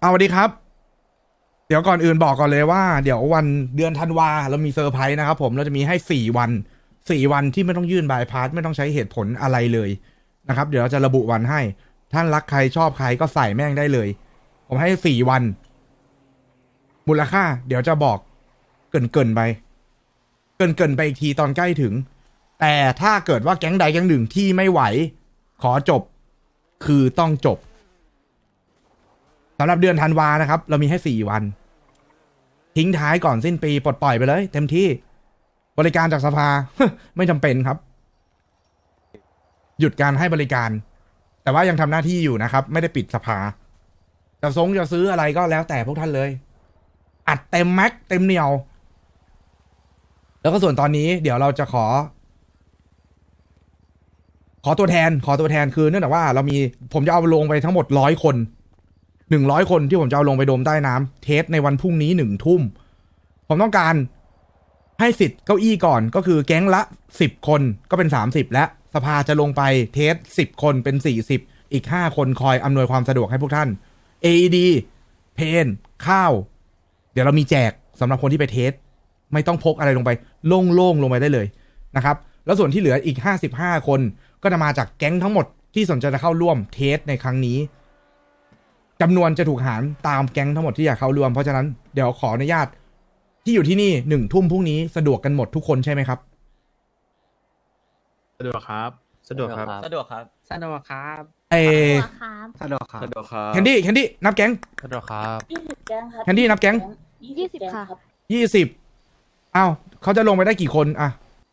เอาสวัสดีครับ เดี๋ยวก่อนอื่นบอกก่อนเลยว่า เดี๋ยววันเดือนธันวาเรามีเซอร์ไพรส์นะครับผมเราจะมีให้สี่วันสี่วันที่ไม่ต้องยื่นบายพาสไม่ต้องใช้เหตุผลอะไรเลยนะครับ เดี๋ยวเราจะระบุวันให้ ท่านรักใครชอบใครก็ใส่แม่งได้เลย ผมให้สี่วัน มูลค่า เดี๋ยวจะบอกเกินเกินไปเกินเกินไปอีกทีตอนใกล้ถึง แต่ถ้าเกิดว่าแก๊งใดแก๊งหนึ่งที่ไม่ไหว ขอจบ คือต้องจบ สำหรับเดือนธันวานะครับ เรามีให้สี่วัน ทิ้งท้ายก่อนสิ้นปีปลดปล่อยไปเลย เต็มที่ บริการจากสภา ไม่จำเป็นครับ หยุดการให้บริการ แต่ว่ายังทำหน้าที่อยู่นะครับ ไม่ได้ปิดสภาจะซงจะซื้ออะไรก็แล้วแต่พวกท่านเลย อัดเต็มแม็กเต็มเหนียว แล้วก็ส่วนตอนนี้ เดี๋ยวเราจะขอ ขอตัวแทน ขอตัวแทนคือเนื่องจากว่าเรามีผมจะเอาลงไปทั้งหมดร้อยคน หนึ่งร้อยคนที่ผมจะเอาลงไปโดมใต้น้ำเทสในวันพรุ่งนี้หนึ่งทุ่ม ผมต้องการให้สิทธิ์เก้าอี้ก่อนก็คือแก๊งละสิบคนก็เป็นสามสิบและสภาจะลงไปเทสสิบคนเป็นสี่สิบอีกห้าคนคอยอำนวยความสะดวกให้พวกท่าน AED เพนข้าว เดี๋ยวเรามีแจกสำหรับคนที่ไปเทส ไม่ต้องพกอะไรลงไป โล่งๆลงไปได้เลยนะครับ แล้วส่วนที่เหลืออีก 55 คนก็จะมาจากแก๊งทั้งหมดที่สนใจจะเข้าร่วมเทสในครั้งนี้ จำนวนจะถูกหารตามแก๊งทั้งหมดที่อยากเข้าร่วม เพราะฉะนั้นเดี๋ยวขออนุญาต ที่อยู่ที่นี่หนึ่งทุ่มพรุ่งนี้สะดวกกันหมดทุกคนใช่ไหมครับ สะดวกครับ สะดวกครับ สะดวกครับ สะดวกครับเอครับสะดวกครับ สะดวกครับแคนดี้แคนดี้นับแก๊ง สะดวกครับยี่สิบแก๊งครับแคนดี้นับแก๊งยี่สิบค่ะยี่สิบอ้าวเขาจะลงไปได้กี่คนอะ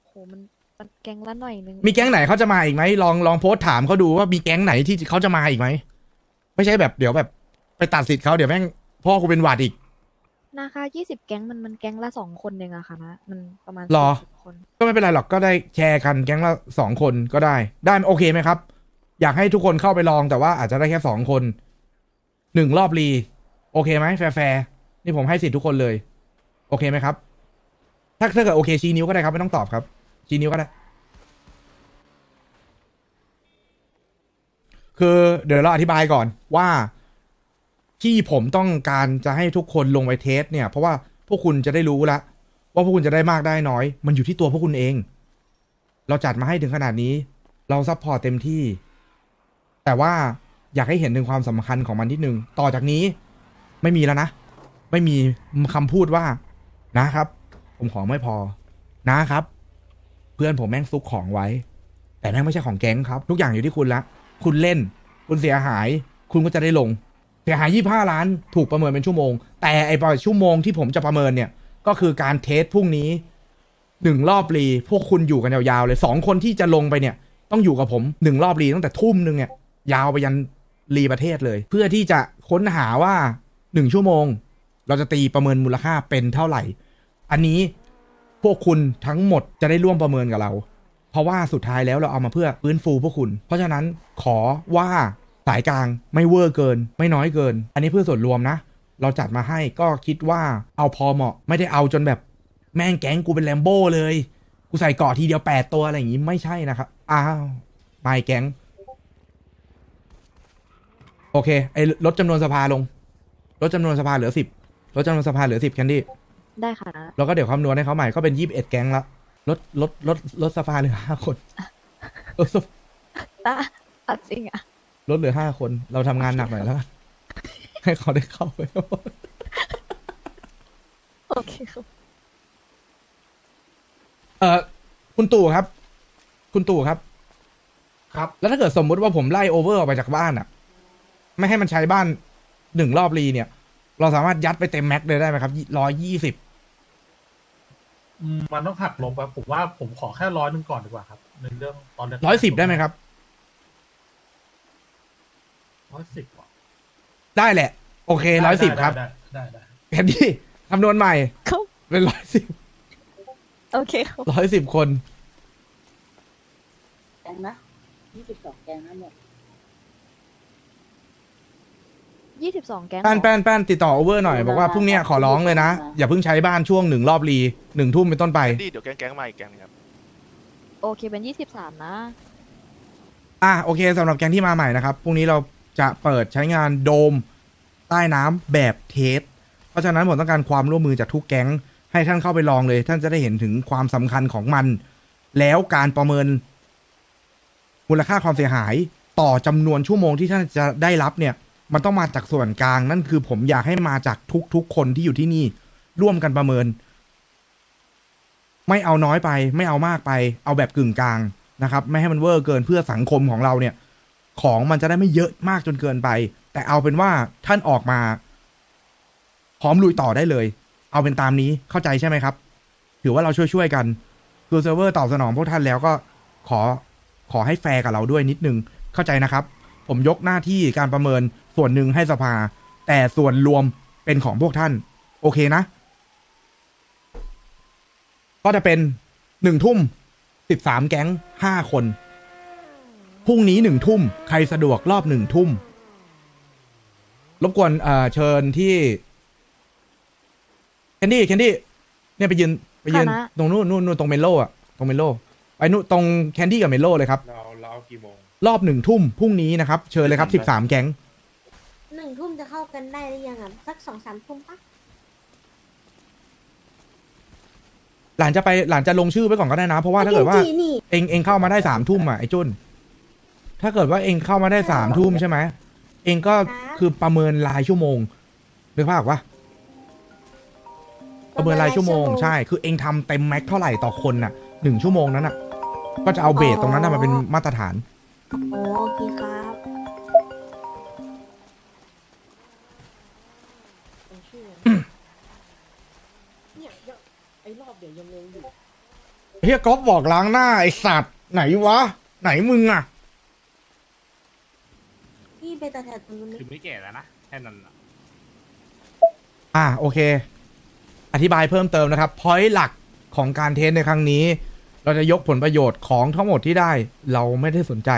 โหมันมันแกงละหน่อยนึง มีแก๊งไหนเขาจะมาอีกไหมลองลองโพสต์ถามเขาดูว่ามีแก๊งไหนที่เขาจะมาอีกไหมไม่ใช่แบบเดี๋ยวแบบ ไปตัดสิทธิ์เขาเดี๋ยวแม่งพ่อกูเป็นหวัดอีก นะคะยี่สิบแก๊งมันมันแก๊งละสองคนเองอะค่ะนะมันประมาณหรอ 40คนก็ไม่เป็นไรหรอกก็ได้แชร์กันแก๊งละสองคนก็ได้ ได้โอเคไหมครับ อยากให้ทุกคนเข้าไปลองแต่ว่าอาจจะได้แค่สองคนหนึ่งรอบรี โอเคไหมแฟร์ๆนี่ผมให้สิทธิ์ทุกคนเลย โอเคไหมครับ ถ้าถ้าเกิดโอเคชี้นิ้วก็ได้ครับไม่ต้องตอบครับ ชี้นิ้วก็ได้ คือเดี๋ยวเราอธิบายก่อนว่า ที่ผมต้องการจะให้ทุกคนลงไปเทสเนี่ย เพราะว่าพวกคุณจะได้รู้แล้วว่าพวกคุณจะได้มากได้น้อย มันอยู่ที่ตัวพวกคุณเอง เราจัดมาให้ถึงขนาดนี้ เราซัพพอร์ตเต็มที่ แต่ว่าอยากให้เห็นถึงความสำคัญของมันนิดนึง ต่อจากนี้ไม่มีแล้วนะ ไม่มีคำพูดว่านะครับ ผมของไม่พอนะครับ เพื่อนผมแม่งซุกของไว้ แต่แม่งไม่ใช่ของแก๊งครับ ทุกอย่างอยู่ที่คุณละ คุณเล่น คุณเสียหาย คุณก็จะได้ลง สียหายยี่ห้าล้านถูกประเมินเป็นชั่วโมง แต่ไอ้ชั่วโมงที่ผมจะประเมินเนี่ย ก็คือการเทสพรุ่งนี้หนึ่งรอบรี พวกคุณอยู่กันยาวๆเลยสองคนที่จะลงไปเนี่ย ต้องอยู่กับผมหนึ่งรอบรีตั้งแต่ทุ่มหนึ่งเนี่ย ยาวไปยันรีประเทศเลย เพื่อที่จะค้นหาว่าหนึ่งชั่วโมง เราจะตีประเมินมูลค่าเป็นเท่าไหร่ อันนี้พวกคุณทั้งหมดจะได้ร่วมประเมินกับเรา เพราะว่าสุดท้ายแล้วเราเอามาเพื่อฟื้นฟูพวกคุณ เพราะฉะนั้นขอว่า สายกลางไม่เวอร์เกิน ไม่น้อยเกิน อันนี้เพื่อส่วนรวมนะ เราจัดมาให้ก็คิดว่าเอาพอเหมาะ ไม่ได้เอาจนแบบแม่งแก๊งกูเป็นแลมโบ้เลย กูใส่เกาะทีเดียวแปดตัวอะไรอย่างงี้ไม่ใช่นะครับ อ้าวไม่แก๊ง โอเค ไอ้ลดจำนวนสภาลง ลดจำนวนสภาเหลือสิบลดจำนวนสภาเหลือสิบแคนดี้ ได้ค่ะนะแล้วก็เดี๋ยวคำนวณให้เขาใหม่ก็เป็นยี่สิบเอ็ดแก๊งละ ลดลดลดลดสภาเหลือห้าคนลดสภาอะอะจริงอะ ลดเหลือห้าคน เราทำงานหนักหน่อยแล้วกันให้เขาได้เข้าไป โอเคครับ เออคุณตู่ครับ คุณตู่ครับ ครับ แล้วถ้าเกิดสมมุติว่าผมไล่โอเวอร์ออกไปจากบ้านอะไม่ให้มันใช้บ้านหนึ่งรอบรีเนี่ย เราสามารถยัดไปเต็มแม็กเลยได้ไหมครับร้อยยี่สิบอืมมันต้องหักลบครับผมว่าผมขอแค่ร้อยหนึ่งก่อนดีกว่าครับ ในเรื่องตอนเรื่องร้อยสิบได้ไหมครับ ร้อยสิบว่ะได้แหละ โอเคร้อยสิบครับได้ได้ได้แค่นี้คำนวณใหม่ครับเป็นร้อยสิบโอเคครับร้อยสิบคนแก๊งนะยี่สิบสองแก๊งทั้งหมดยี่สิบสองแก๊งแป้นเหรอแป้นแป้นติดต่อโอเวอร์หน่อยบอกว่าพรุ่งเนี้ยขอร้องเลยนะ อย่าเพิ่งใช้บ้านช่วงหนึ่งรอบรีหนึ่งทุ่มเป็นต้นไป ดีเดี๋ยวแก๊งๆมาอีกแก๊งนึงครับ โอเคเป็นยี่สิบสามนะ อะโอเคสำหรับแกงที่มาใหม่นะครับพรุ่งนี้เรา จะเปิดใช้งานโดมใต้น้ำแบบเทส เพราะฉะนั้นผมต้องการความร่วมมือจากทุกแก๊ง ให้ท่านเข้าไปลองเลย ท่านจะได้เห็นถึงความสำคัญของมัน แล้วการประเมิน มูลค่าความเสียหายต่อจำนวนชั่วโมงที่ท่านจะได้รับเนี่ย มันต้องมาจากส่วนกลาง นั่นคือผมอยากให้มาจากทุกๆคนที่อยู่ที่นี่ ร่วมกันประเมิน ไม่เอาน้อยไป ไม่เอามากไป เอาแบบกึ่งกลางนะครับ ไม่ให้มันเวอร์เกินเพื่อสังคมของเราเนี่ย ของมันจะได้ไม่เยอะมากจนเกินไป แต่เอาเป็นว่าท่านออกมาพร้อมลุยต่อได้เลย เอาเป็นตามนี้เข้าใจใช่ไหมครับ ถือว่าเราช่วยๆกันคือเซิร์ฟเวอร์ตอบสนองพวกท่านแล้วก็ขอขอให้แฟร์กับเราด้วยนิดนึงเข้าใจนะครับ ผมยกหน้าที่การประเมินส่วนหนึ่งให้สภา แต่ส่วนรวมเป็นของพวกท่าน โอเคนะ ก็จะเป็นหนึ่งทุ่มสิบสามแก๊งห้าคน พรุ่งนี้หนึ่งทุ่ม ใครสะดวกรอบหนึ่งทุ่ม รบกวนเอ่อเชิญที่แคนดี้แคนดี้เนี่ยไปยืนไปยืนค่ะนะตรงนู้นนู่นนู่นตรงเมโลอะตรงเมโลไปนู่นตรงแคนดี้กับเมโลเลยครับเราเราเอากี่โมงรอบหนึ่งทุ่มพรุ่งนี้นะครับ เชิญเลยครับสิบสามแก๊งหนึ่งทุ่มจะเข้ากันได้หรือยังอะสักสองสามทุ่มปะหลานจะไปหลานจะลงชื่อไว้ก่อนก็ได้นะ เพราะว่าถ้าเกิดว่าจีนี่เองเองเข้ามาได้สามทุ่มอะไอ้จุน ถ้าเกิดว่าเองเข้ามาได้สามทุ่มใช่ไหมเองก็คือประเมินรายชั่วโมงนึกภาพว่าประเมินรายชั่วโมง ใช่ คือเองทำเต็มแม็กเท่าไหร่ต่อคนน่ะหนึ่งชั่วโมงนั้นน่ะ ก็จะเอาเบสตรงนั้นน่ะมาเป็นมาตรฐานโอเคครับเนี่ยยังไอ้รอบเดี๋ยวยังงงอยู่เฮียก๊อฟบอกล้างหน้าไอสัตว์ไหนวะ ไหนมึงอะพี่ ไปตัดแถวตรงนู้นไหมคือไม่แก่แล้วนะ แค่นั้นน่ะ อ่าโอเค อธิบายเพิ่มเติมนะครับพอยต์หลักของการเทสในครั้งนี้ เราจะยกผลประโยชน์ของทั้งหมดที่ได้ เราไม่ได้สนใจ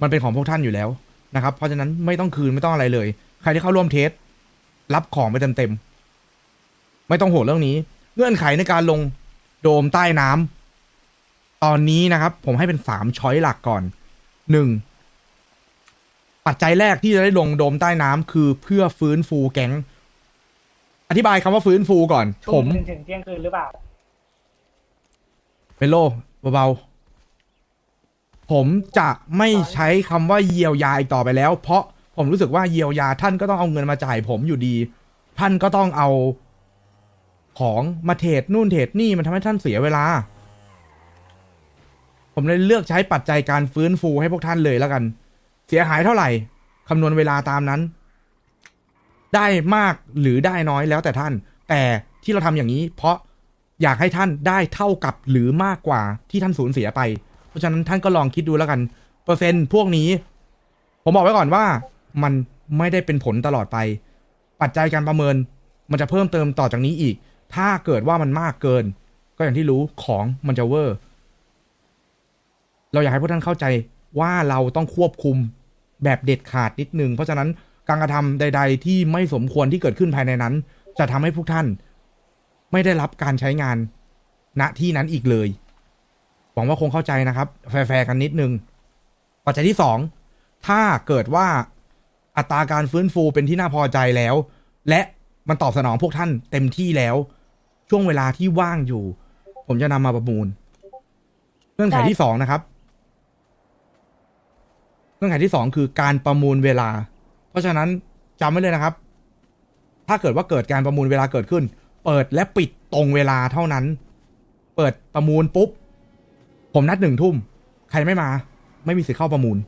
มันเป็นของพวกท่านอยู่แล้วนะครับ เพราะฉะนั้นไม่ต้องคืนไม่ต้องอะไรเลย ใครที่เข้าร่วมเทสรับของไปเต็มๆไม่ต้องห่วงเรื่องนี้ เงื่อนไขในการลงโดมใต้น้ำตอนนี้นะครับ ผมให้เป็นสามช้อยหลักก่อนหนึ่ง ปัจจัยแรกที่จะได้ลงโดมใต้น้ำคือเพื่อฟื้นฟูแก๊ง อธิบายคำว่าฟื้นฟูก่อน ผมถึงเที่ยงคืนหรือเปล่าเมโลเบาๆผมจะไม่ใช้คำว่าเยียวยาอีกต่อไปแล้ว เพราะผมรู้สึกว่าเยียวยาท่านก็ต้องเอาเงินมาจ่ายผมอยู่ดี ท่านก็ต้องเอาของมาเทรดนู่นเทรดนี่มันทำให้ท่านเสียเวลา ผมเลยเลือกใช้ปัจจัยการฟื้นฟูให้พวกท่านเลยแล้วกัน เสียหายเท่าไหร่คำนวณเวลาตามนั้น ได้มากหรือได้น้อยแล้วแต่ท่าน แต่ที่เราทำอย่างนี้ เพราะอยากให้ท่านได้เท่ากับหรือมากกว่าที่ท่านสูญเสียไป เพราะฉะนั้นท่านก็ลองคิดดูแล้วกัน เปอร์เซ็นต์พวกนี้ ผมบอกไว้ก่อนว่ามันไม่ได้เป็นผลตลอดไป ปัจจัยการประเมินมันจะเพิ่มเติมต่อจากนี้อีก ถ้าเกิดว่ามันมากเกิน ก็อย่างที่รู้ของมันจะเวอร์ เราอยากให้พวกท่านเข้าใจ ว่าเราต้องควบคุมแบบเด็ดขาดนิดนึง เพราะฉะนั้นการกระทำใด ๆ ที่ไม่สมควรที่เกิดขึ้นภายในนั้น จะทำให้พวกท่าน ไม่ได้รับการใช้งานณที่นั้นอีกเลย หวังว่าคงเข้าใจนะครับ แฟร์ๆกันนิดนึงปัจจัยที่สองถ้าเกิดว่าอัตราการฟื้นฟูเป็นที่น่าพอใจแล้ว และมันตอบสนองพวกท่านเต็มที่แล้ว ช่วงเวลาที่ว่างอยู่ ผมจะนำมาประมูล เงื่อนไขที่สองนะครับ งื่อนไขที่สองคือการประมูลเวลา เพราะฉะนั้นจำไว้เลยนะครับ ถ้าเกิดว่าเกิดการประมูลเวลาเกิดขึ้น เปิดและปิดตรงเวลาเท่านั้น เปิดประมูลปุ๊บ ผมนัดหนึ่งทุ่ม ใครไม่มา ไม่มีสิทธิ์เข้าประมูล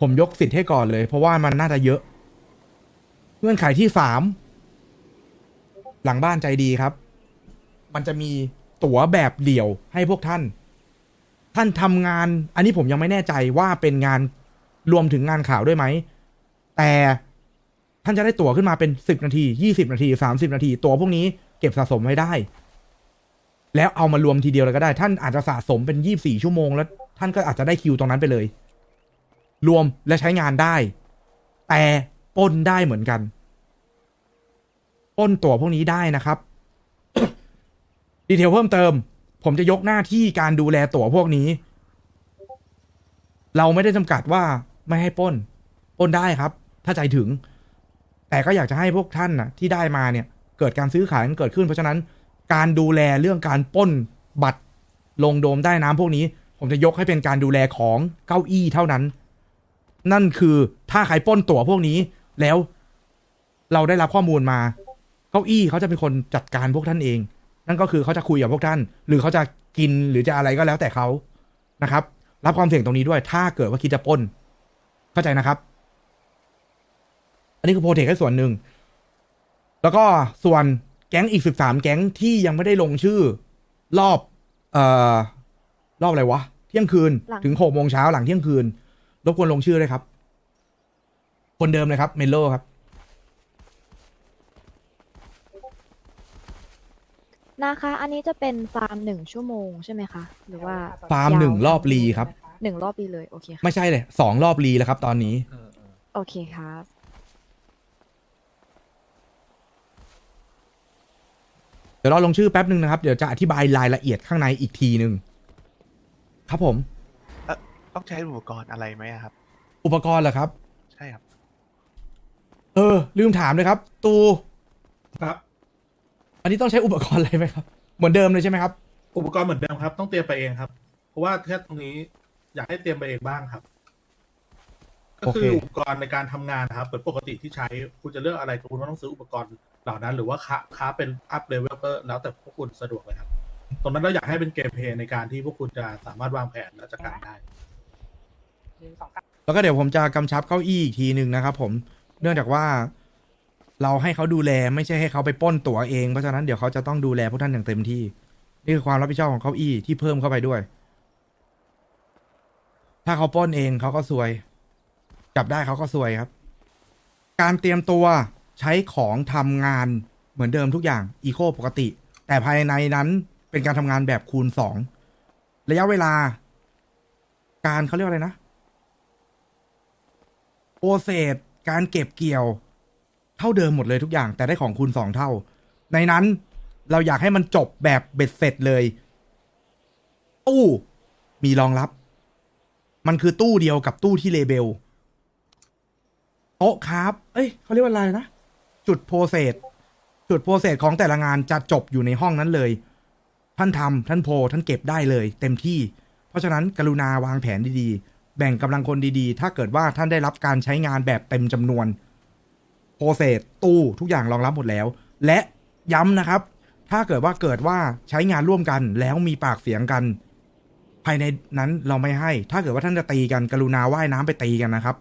ผมยกสิทธิ์ให้ก่อนเลย เพราะว่ามันน่าจะเยอะ เงื่อนไขที่สามหลังบ้านใจดีครับ มันจะมีตั๋วแบบเดี่ยวให้พวกท่าน ท่านทำงาน อันนี้ผมยังไม่แน่ใจว่าเป็นงานรวมถึงงานข่าวด้วยไหม แต่ท่านจะได้ตั๋วขึ้นมาเป็นสิบนาทียี่สิบนาทีสามสิบนาที ตั๋วพวกนี้เก็บสะสมไว้ได้ แล้วเอามารวมทีเดียวเลยก็ได้ ท่านอาจจะสะสมเป็นยี่บสี่ชั่วโมงแล้ว ท่านก็อาจจะได้คิวตรงนั้นไปเลย รวมและใช้งานได้ แต่ป้นได้เหมือนกันป้นตั๋วพวกนี้ได้นะครับ ดีเทลเพิ่มเติม ผมจะยกหน้าที่การดูแลตั๋วพวกนี้ เราไม่ได้จำกัดว่าไม่ให้ป้นป้นได้ครับ ถ้าใจถึง แต่ก็อยากจะให้พวกท่านนะที่ได้มาเนี่ย เกิดการซื้อขายกันเกิดขึ้น เพราะฉะนั้น การดูแลเรื่องการป้นบัตรลงโดมใต้น้ำพวกนี้ ผมจะยกให้เป็นการดูแลของเก้าอี้เท่านั้น นั่นคือถ้าใครป้นตั๋วพวกนี้ แล้วเราได้รับข้อมูลมา เก้าอี้เขาจะเป็นคนจัดการพวกท่านเอง นั่นก็คือเขาจะคุยกับพวกท่าน หรือเขาจะกินหรือจะอะไรก็แล้วแต่เขานะครับ รับความเสี่ยงตรงนี้ด้วยถ้าเกิดว่าคิดจะปล้น เข้าใจนะครับ อันนี้คือโปรเทคให้ส่วนหนึ่งแล้วก็ส่วนแก๊งอีกสิบสามแก๊งที่ยังไม่ได้ลงชื่อ รอบ เอ่อรอบอะไรวะ เที่ยงคืนหลังถึงหกโมงเช้าหลังเที่ยงคืนรบกวนลงชื่อเลยครับ คนเดิมเลยครับ เมโลครับ นะคะ อันนี้จะเป็นฟาร์มหนึ่งชั่วโมงใช่ไหมคะ หรือว่าฟาร์มยาวหนึ่งรอบรีครับ หนึ่งรอบปีเลย โอเคค่ะไม่ใช่เลยสองรอบรีแล้วครับ ตอนนี้ โอเคครับ เดี๋ยวเราลงชื่อแป๊บหนึ่งนะครับ เดี๋ยวจะอธิบายรายละเอียดข้างในอีกทีหนึ่งครับผม ต้องใช้อุปกรณ์อะไรไหมอะครับ อุปกรณ์เหรอครับ ใช่ครับ เออ ลืมถามเลยครับ ตูครับ อันนี้ต้องใช้อุปกรณ์อะไรไหมครับ เหมือนเดิมเลยใช่ไหมครับ อุปกรณ์เหมือนเดิมครับ ต้องเตรียมไปเองครับ เพราะว่าแค่ตรงนี้อยากให้เตรียมไปเองบ้างครับ ก็โอคืเคออุปกรณ์ในการทำงานนะครับเหมือนปกติที่ใช้คุณจะเลือกอะไรคุณว่าต้องซื้ออุปกรณ์เหล่านั้น หรือว่าค้าค้าเป็นอัพเลเวลก็แล้วแต่พวกคุณสะดวกเลยครับ ตรงนั้นเราอยากให้เป็นเกมเพลย์ในการที่พวกคุณจะสามารถวางแผนและจัดการได้ แล้วก็เดี๋ยวผมจะกำชับเก้าอี้อีกทีหนึ่งนะครับผม เนื่องจากว่า เราให้เขาดูแลไม่ใช่ให้เขาไปป้นตั๋วเอง เพราะฉะนั้นเดี๋ยวเขาจะต้องดูแลพวกท่านอย่างเต็มที่ นี่คือความรับผิดชอบของเก้าอี้ที่เพิ่มเข้าไปด้วย ถ้าเขาป้นเองเขาก็ซวย จับได้เขาก็ซวยครับ การเตรียมตัวใช้ของทำงานเหมือนเดิมทุกอย่างอีโคปกติ แต่ภายในนั้นเป็นการทำงานแบบคูณสองระยะเวลา การเขาเรียกอะไรนะโปรเซสการเก็บเกี่ยว เท่าเดิมหมดเลยทุกอย่าง แต่ได้ของคูณสองเท่า ในนั้นเราอยากให้มันจบแบบเบ็ดเสร็จเลย ตู้มีรองรับ มันคือตู้เดียวกับตู้ที่เลเบลโต๊ะครับ เอ้ยเขาเรียกว่าอะไรนะ จุดโปรเซสจุดโปรเซสของแต่ละงานจะจบอยู่ในห้องนั้นเลย ท่านทำท่านโพลท่านเก็บได้เลย เต็มที่ เพราะฉะนั้นกรุณาวางแผนดีๆ แบ่งกำลังคนดีๆ ถ้าเกิดว่าท่านได้รับการใช้งานแบบเต็มจำนวน โปรเซสตู้ทุกอย่างรองรับหมดแล้ว และย้ำนะครับ ถ้าเกิดว่าเกิดว่าใช้งานร่วมกันแล้วมีปากเสียงกัน ภายในนั้นเราไม่ให้ ถ้าเกิดว่าท่านจะตีกันกรุณาว่ายน้ำไปตีกันนะครับ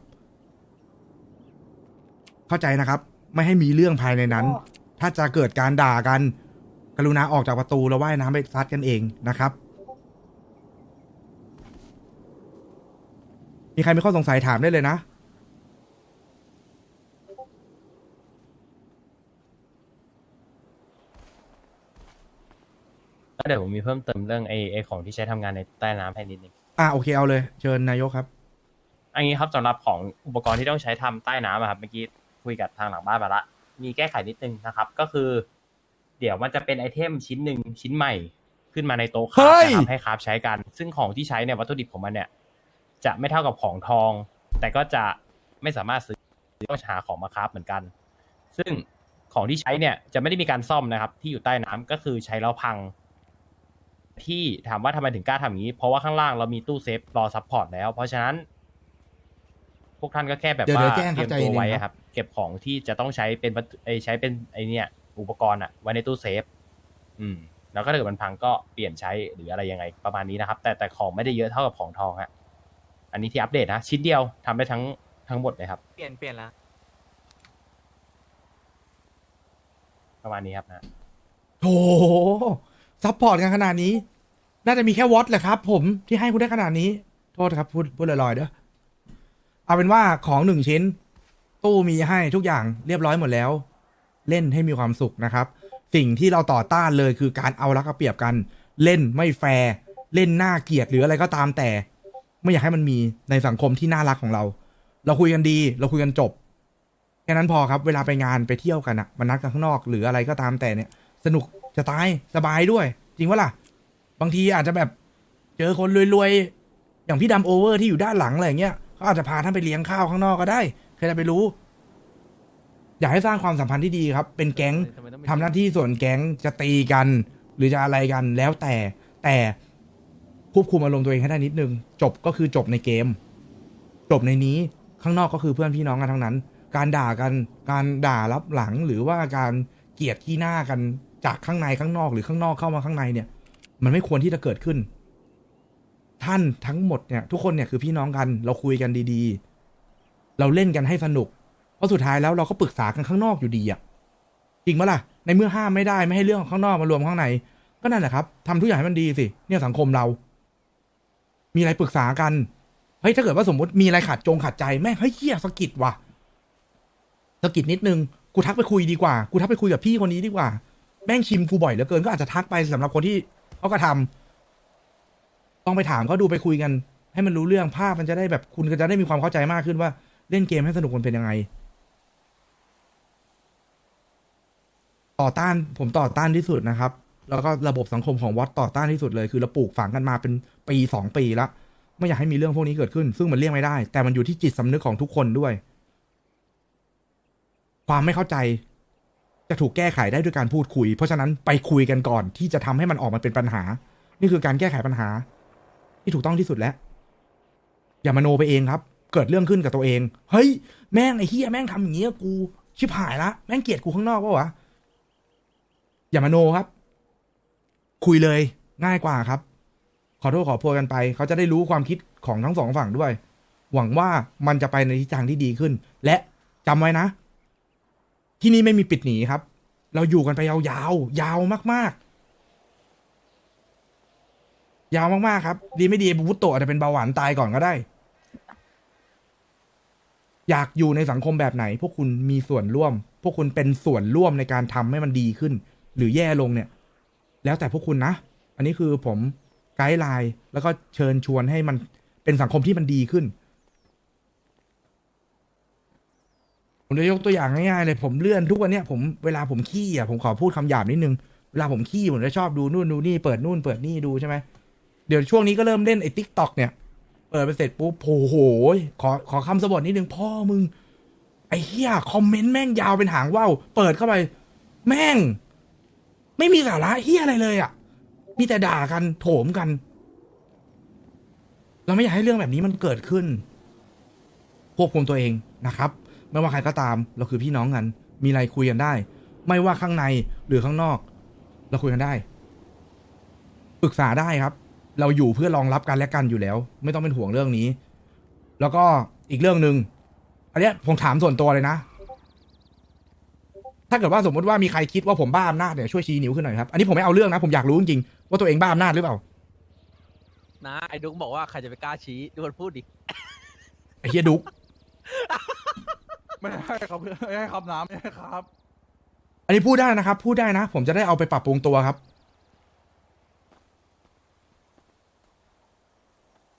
เข้าใจนะครับ ไม่ให้มีเรื่องภายในนั้น ถ้าจะเกิดการด่ากัน กรุณาออกจากประตูแล้วว่ายน้ำไปซัดกันเองนะครับมีใครมีข้อสงสัยถามได้เลยนะ เดี๋ยวผมมีเพิ่มเติมเรื่องไอ้ไอ้ของที่ใช้ทำงานในใต้น้ำให้นิดนึงอะโอเคเอาเลย เชิญนายกครับ อันนี้ครับสำหรับของอุปกรณ์ที่ต้องใช้ทำใต้น้ำอะครับเมื่อกี้คุยกับทางหลังบ้านมาละมีแก้ไขนิดนึงนะครับ ก็คือ เดี๋ยวมันจะเป็นไอเทมชิ้นหนึ่งชิ้นใหม่ ขึ้นมาในโต๊ะคราเฮ้ฟยนะครับให้คราฟใช้กัน ซึ่งของที่ใช้เนี่ยวัตถุดิบของมันเนี่ย จะไม่เท่ากับของทอง แต่ก็จะไม่สามารถซื้อต้องหาของมาคราฟเหมือนกัน ซึ่งของที่ใช้เนี่ยจะไม่ได้มีการซ่อมนะครับ ที่อยู่ใต้น้ำก็คือใช้แล้วพัง ที่ถามว่าทำไมถึงกล้าทำอย่างนี้ เพราะว่าข้างล่างเรามีตู้เซฟรอซัพพอร์ตแล้ว เพราะฉะนั้น พวกท่านก็แค่แบบเดี๋ยวว่าเดี๋ยวแจ้งเตรียมเข้าใจตัวไว้เองครับอะครับ เก็บของที่จะต้องใช้เป็นวัตถุเอ้ยใช้เป็นไอเนี่ย อุปกรณ์อะไว้ในตู้เซฟ อืม แล้วก็ถ้าเกิดมันพังก็เปลี่ยนใช้หรืออะไรยังไงประมาณนี้นะครับ แต่แต่ของไม่ได้เยอะเท่ากับของทองฮะอันนี้ที่อัปเดตนะชิ้นเดียวทำได้ทั้งทั้งหมดเลยครับ เปลี่ยนเปลี่ยนแล้วประมาณนี้ครับนะ โถ ซัพพอร์ตกันขนาดนี้ น่าจะมีแค่วอตแหละครับ ผมที่ให้คุณได้ขนาดนี้ โทษครับพูดพูดลอยๆเด้อเอาเป็นว่าของหนึ่งชิ้น ตู้มีให้ทุกอย่างเรียบร้อยหมดแล้ว เล่นให้มีความสุขนะครับ สิ่งที่เราต่อต้านเลยคือการเอารักเอาเปรียบกัน เล่นไม่แฟร์เล่นหน่าเกลียดหรืออะไรก็ตามแต่ ไม่อยากให้มันมีในสังคมที่น่ารักของเรา เราคุยกันดี เราคุยกันจบแค่นั้นพอครับ เวลาไปงานไปเที่ยวกันอะมันนัดกันข้างนอก หรืออะไรก็ตามแต่เนี่ย สนุก จะตายสบายด้วย จริงวะล่ะ บางทีอาจจะแบบเจอคนรวยๆ อย่างพี่ดำโอเวอร์ที่อยู่ด้านหลังอะไรอย่างเงี้ยเขาอาจจะพาท่านไปเลี้ยงข้าวข้างนอกก็ได้ใครจะไปรู้ อยากให้สร้างความสัมพันธ์ที่ดีครับ เป็นแก๊งทำหน้าที่ส่วนแก๊งจะตีกัน หรือจะอะไรกันแล้วแต่ แต่ควบคุมอารมณ์ตัวเองให้ได้นิดนึง จบก็คือจบในเกม จบในนี้ข้างนอกก็คือเพื่อนพี่น้องกันทั้งนั้น การด่ากัน การด่ารับหลังหรือว่าการเกลียดที่หน้ากัน จากข้างในข้างนอกหรือข้างนอกเข้ามาข้างในเนี่ย มันไม่ควรที่จะเกิดขึ้น ท่านทั้งหมดเนี่ย ทุกคนเนี่ยคือพี่น้องกัน เราคุยกันดีๆ เราเล่นกันให้สนุก เพราะสุดท้ายแล้วเราก็ปรึกษากันข้างนอกอยู่ดีอะจริงไหมล่ะ ในเมื่อห้ามไม่ได้ไม่ให้เรื่องข้างนอกมารวมข้างใน ก็นั่นแหละครับทำทุกอย่างให้มันดีสิ เนี่ยสังคมเรา มีอะไรปรึกษากันเฮ้ยถ้าเกิดว่าสมมติมีอะไรขัดจงขัดใจแม่งเฮ้ยเฮียสะกิดว่ะสะกิดนิดนึงกูทักไปคุยดีกว่า กูทักไปคุยกับพี่คนนี้ดีกว่า แม่งชิมกูบ่อยเหลือเกินก็อาจจะทักไปสำหรับคนที่เขากระทำต้องไปถามเขาดูไปคุยกัน ให้มันรู้เรื่องภาพมันจะได้แบบคุณก็จะได้มีความเข้าใจมากขึ้นว่าเล่นเกมให้สนุกมันเป็นยังไง ต่อต้านผมต่อต้านที่สุดนะครับ แล้วก็ระบบสังคมของวัดต่อต้านที่สุดเลยคือเราปลูกฝังกันมาเป็นปีสองปีล้วไม่อยากให้มีเรื่องพวกนี้เกิดขึ้น ซึ่งมันเลี่ยงไม่ได้ แต่มันอยู่ที่จิตสำนึกของทุกคนด้วย ความไม่เข้าใจ จะถูกแก้ไขได้ด้วยการพูดคุย เพราะฉะนั้นไปคุยกันก่อนที่จะทำให้มันออกมาเป็นปัญหา นี่คือการแก้ไขปัญหา ที่ถูกต้องที่สุดแล้ว อย่ามาโนไปเองครับ เกิดเรื่องขึ้นกับตัวเอง เฮ้ย แม่งไอ้เฮียแม่งทำอย่างเงี้ยกู ชิบหายละแม่งเกลียดกูข้างนอกปะวะอย่ามาโนครับ คุยเลยง่ายกว่าครับ ขอโทษขอโพยกันไป เขาจะได้รู้ความคิดของทั้งสองฝั่งด้วย หวังว่ามันจะไปในทิศทางที่ดีขึ้น และจำไว้นะ ที่นี่ไม่มีปิดหนีครับ เราอยู่กันไปยาวๆยาวมากๆ ยาวมากๆครับ ดีไม่ดีบุวุตโตอาจจะเป็นเบาหวานตายก่อนก็ได้ อยากอยู่ในสังคมแบบไหน พวกคุณมีส่วนร่วม พวกคุณเป็นส่วนร่วมในการทำให้มันดีขึ้น หรือแย่ลงเนี่ย แล้วแต่พวกคุณนะ อันนี้คือผมไกด์ไลน์แล้วก็เชิญชวนให้มันเป็นสังคมที่มันดีขึ้น ผมจะยกตัวอย่างง่ายๆเลยผมเลื่อนทุกวันเนี้ยผมเวลาผมขี้อะผมขอพูดคำหยาบนิดนึงเวลาผมขี้ผมจะชอบดูนู่นดูนี่เปิดนู่นเปิดนี่ดูใช่ไหมเดี๋ยวช่วงนี้ก็เริ่มเล่นไอ้ทิกตอกเนี่ยเปิดไปเสร็จปุ๊บโอ้โหขอขอคำสบทนิดนึงพ่อมึง ไอ้เหี้ยคอมเมนต์แม่งยาวเป็นหางว่าวเปิดเข้าไป แม่ง ไม่มีสาระเหี้ยอะไรเลยอะมีแต่ด่ากันโถมกัน เราไม่อยากให้เรื่องแบบนี้มันเกิดขึ้นควบคุมตัวเองนะครับ ไม่ว่าใครก็ตาม เราคือพี่น้องกัน มีอะไรคุยกันได้ ไม่ว่าข้างในหรือข้างนอก เราคุยกันได้ปรึกษาได้ครับ เราอยู่เพื่อรองรับกันและกันอยู่แล้ว ไม่ต้องเป็นห่วงเรื่องนี้ แล้วก็อีกเรื่องหนึ่งอันเนี้ยผมถามส่วนตัวเลยนะ ถ้าเกิดว่าสมมติว่ามีใครคิดว่าผมบ้าอำนาจเนี่ยช่วยชี้นิ้วขึ้นหน่อยครับ อันนี้ผมไม่เอาเรื่องนะ ผมอยากรู้จริงๆว่าตัวเองบ้าอำนาจหรือเปล่า นะไอ้ดุ๊กบอกว่าใครจะไปกล้าชี้ดูมันพูดดิ ไอ้เฮียดุก ไม่ให้ครับไม่ให้ครับน้ำไม่ให้ครับ อันนี้พูดได้นะครับ พูดได้นะ ผมจะได้เอาไปปรับปรุงตัวครับ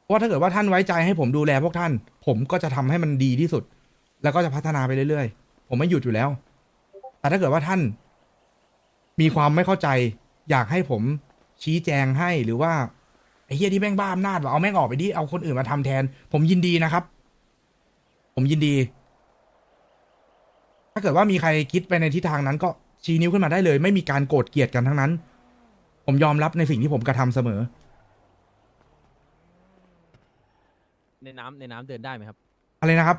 เพราะว่าถ้าเกิดว่าท่านไว้ใจให้ผมดูแลพวกท่าน ผมก็จะทำให้มันดีที่สุด แล้วก็จะพัฒนาไปเรื่อยๆ ผมไม่หยุดอยู่แล้ว แต่ถ้าเกิดว่าท่าน มีความไม่เข้าใจ อยากให้ผมชี้แจงให้หรือว่าไอ้เฮียที่แม่งบ้าอำนาจว่ะเอาแม่งออกไปดิเอาคนอื่นมาทำแทน ผมยินดีนะครับ ผมยินดี เกิดว่ามีใครคิดไปในทิศทางนั้นก็ชี้นิ้วขึ้นมาได้เลย ไม่มีการโกรธเกลียดกันทั้งนั้น ผมยอมรับในสิ่งที่ผมกระทำเสมอ ในน้ำในน้ำเดินได้ไหมครับ อะไรนะครับ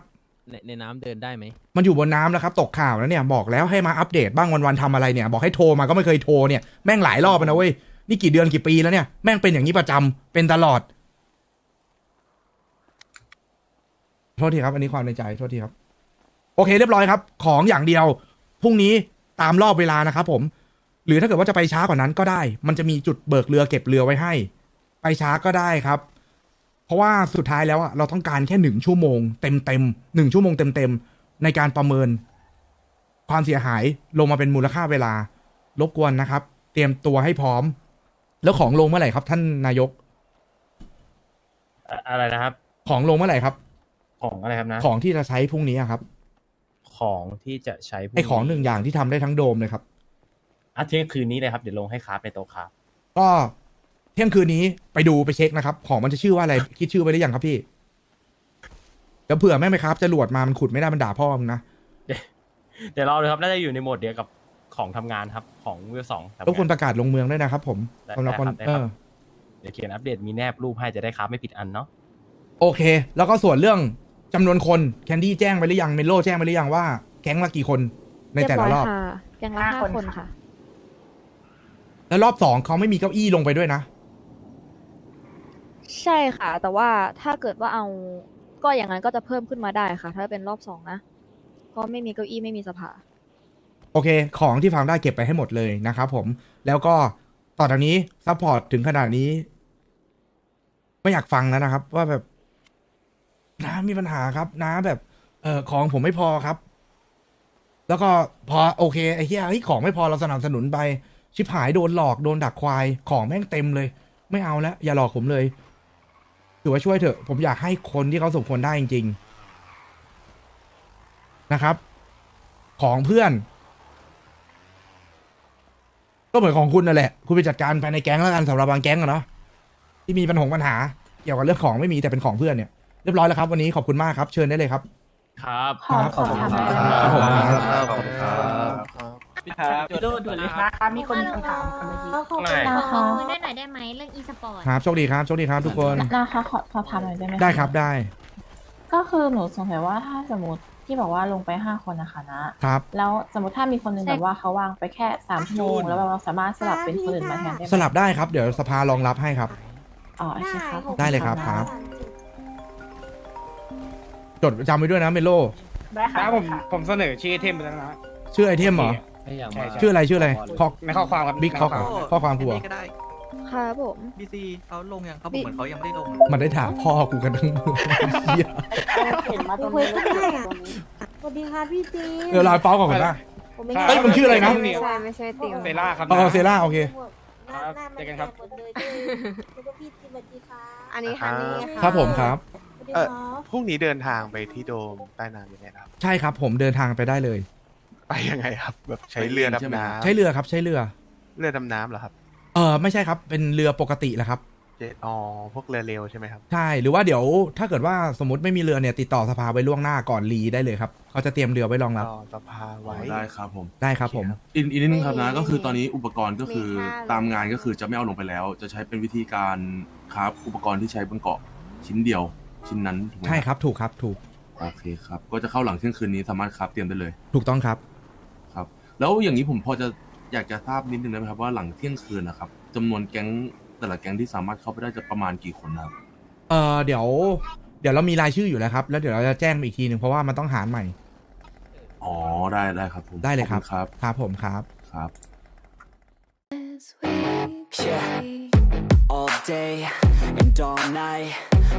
ในในน้ำเดินได้ไหมมันอยู่บนน้ำแล้วครับ ตกข่าวแล้วเนี่ยบอกแล้วให้มาอัปเดตบ้างวันๆทำอะไรเนี่ย บอกให้โทรมาก็ไม่เคยโทรเนี่ยแม่งหลายรอบแล้วนะเว้ยนี่กี่เดือนกี่ปีแล้วเนี่ยแม่งเป็นอย่างนี้ประจำเป็นตลอด โทษทีครับ อันนี้ความในใจโทษทีครับโอเคเรียบร้อยครับ ของอย่างเดียวพรุ่งนี้ตามรอบเวลานะครับผม หรือถ้าเกิดว่าจะไปช้ากว่านั้นก็ได้ มันจะมีจุดเบิกเรือเก็บเรือไว้ให้ ไปช้าก็ได้ครับ เพราะว่าสุดท้ายแล้วอะเราต้องการแค่หนึ่งชั่วโมงเต็มเต็มหนึ่งชั่วโมงเต็มเต็มๆในการประเมิน ความเสียหายลงมาเป็นมูลค่าเวลา รบกวนนะครับ เตรียมตัวให้พร้อม แล้วของลงเมื่อไหร่ครับ ท่านนายก อะอะไรนะครับ ของลงเมื่อไหร่ครับ ของอะไรครับนะ ของที่จะใช้พรุ่งนี้อะครับ ของที่จะใช้พรุ่ไอของหนึ่งอย่างที่ทำได้ทั้งโดมเลยครับอะเที่ยงคืนนี้เลยครับเดี๋ยวลงให้คราฟในโต๊ะคราฟก็เที่ยงคืนนี้ไปดูไปเช็คนะครับ ของมันจะชื่อว่าอะไร คิดชื่อไว้หรือยังครับพี่เดี๋ยวเผื่อแม่งไหมครับจะหลวดมามันขุดไม่ได้มันด่าพ่อมึงนะเดี๋ยวรอเลยครับน่าจะอยู่ในโหมดเดียวกับของทำงานครับของเวลสองทำงานทุกคนประกาศลงเมืองด้วยนะครับผมได้สำหรับคนได้เอครับ อ เดี๋ยวเขียนอัปเดตมีแนบรูปให้จะได้ครับไม่ผิดอันเนาะ โอเค แล้วก็ส่วนเรื่อง จำนวนคนแคนดี้แจ้งไปหรือยังเมโลแจ้งไปหรือยังว่าแก๊งละกี่คนในแต่ละรอบ เยค่ะแก๊งละห้าคนค่ะ แล้วรอบสองเขาไม่มีเก้าอี้ลงไปด้วยนะ ใช่ค่ะ แต่ว่าถ้าเกิดว่าเอาก็อย่างนั้นก็จะเพิ่มขึ้นมาได้ค่ะ ถ้าเป็นรอบสองนะก็ไม่มีเก้าอี้ไม่มีสภา โอเค ของที่ฟาร์มได้เก็บไปให้หมดเลยนะครับผม แล้วก็ต่อจากนี้ซัพพอร์ตถึงขนาดนี้ ไม่อยากฟังแล้วนะครับ ว่าแบบ น้ามีปัญหาครับ น้าแบบ เออของผมไม่พอครับ แล้วก็พอโอเคไอ้เหี้ยเฮ้ยของไม่พอเราสนับสนุนไป ชิบหายโดนหลอกโดนดักควาย ของแม่งเต็มเลย ไม่เอาแล้วอย่าหลอกผมเลยถือว่าช่วยเถอะ ผมอยากให้คนที่เขาสมควรได้จริง ๆ นะครับ ของเพื่อน ก็เหมือนของคุณนั่นแหละ คุณไปจัดการภายในแก๊งแล้วกันสำหรับบางแก๊งอะเนาะที่มีปัญหาปัญหา เกี่ยวกับเรื่องของไม่มีแต่เป็นของเพื่อนเนี่ย เรียบร้อยแล้วครับ วันนี้ขอบคุณมากครับ เชิญได้เลยครับ ครับครั บขอบคุณครับครับผมครับโดดด่วนเลยนะคะมีคนคำถามกันเมื่อกี้ ขอบคุณไม่ค่ะขอคุยด้วยหน่อยได้ไหมเรื่องอีสปอร์ต ครับโชคดีครับโชคดีครับทุกคนนะคะขอขอถามหน่อยได้ไหมได้ครับได้ก็คือหนูสงสัยว่าถ้าสมมติที่บอกว่าลงไปห้าคนนะคะนะ ครับ แล้วสมมติถ้ามีคนหนึงแบบว่าเขาวางไปแค่สามชั่วโมงแล้วแบบเราสามารถสลับเป็นคนอื่นมาแทนได้ไหมสลับได้ครับเดี๋ยวสภารองรับให้ครับ อ๋อโอเคครับ ได้เลยครับครับ จดจำไว้ด้วยนะเมโล ได้ค่ะผมผมเสนอชื่อเทมไปแล้วนะ ชื่อไอเทมเหรอใช่ใช่ชื่ออะไรชื่ออะไรข้อในข้อความครับบิ๊กข้อความข้อความกูเหรอ ก็ได้ครับผม บีซีเขาลงยังเขาบอกเหมือนเขายังไม่ได้ลงมันได้ถามพ่อกูกันทั้งเมืองเหี้ยเห็นมาตรงคุยนี้ก็ได้อะสวัสดีค่ะพี่จีเดี๋ยวรอยเป้าก่อนนะ ผมไม่เอ้ยมึงชื่ออะไรนะ ไม่ใช่ไม่ใช่ติว เซล่าครับอ๋อเซล่าโอเค หน้าหน้ามันเจอกันครับแหมดเลยด้วยแล้วก็พี่จีสวัสดีค่ะ อันนี้ฮันนี่ค่ะครับผมครับสวัสดี เออครับพรุ่งนี้เดินทางไปที่โดมใต้น้ำยังไงนะครับ ใช่ครับ ผมเดินทางไปได้เลย ไปยังไงครับ แบบใช้เรือดำน้ำใช้เรือครับ ใช้เรือ เรือดำน้ำเหรอครับ เออไม่ใช่ครับ เป็นเรือปกติแหละครับเจอ๋อพวกเรือเร็วใช่ไหมครับ ใช่ หรือว่าเดี๋ยวถ้าเกิดว่าสมมติไม่มีเรือเนี่ยติดต่อสภาไว้ล่วงหน้าก่อนรีได้เลยครับเขาจะเตรียมเรือไว้รองรับรอสภาไว้ได้ครับผม ได้ครับผมอีกอีกนิดนึงครับนะ ก็คือตอนนี้อุปกรณ์ก็คือตามงานก็คือจะไม่เอาลงไปแล้ว จะใช้เป็นวิธีการคราฟอุปกรณ์ที่ใช้บนเกาะชิ้นเดียว ชิ้นนั้นถูกไหมใช่ครับถูกครับถูกโอเคครับ ก็จะเข้าหลังเที่ยงคืนนี้สามารถคราฟเตรียมได้เลย ถูกต้องครับ ครับ แล้วอย่างนี้ผมพอจะอยากจะทราบนิดนึงได้ไหมครับว่าหลังเที่ยงคืนนะครับจำนวนแก๊งแต่ละแก๊งที่สามารถเข้าไปได้จะประมาณกี่คนนะครับเออเดี๋ยว เดี๋ยวเรามีรายชื่ออยู่แล้วครับ แล้วเดี๋ยวเราจะแจ้งอีกทีหนึ่งเพราะว่ามันต้องหารใหม่ อ๋อได้ได้ครับผมได้เลยครับ ขอณครับครับผมครับ ครับ Yeah. All day and all night,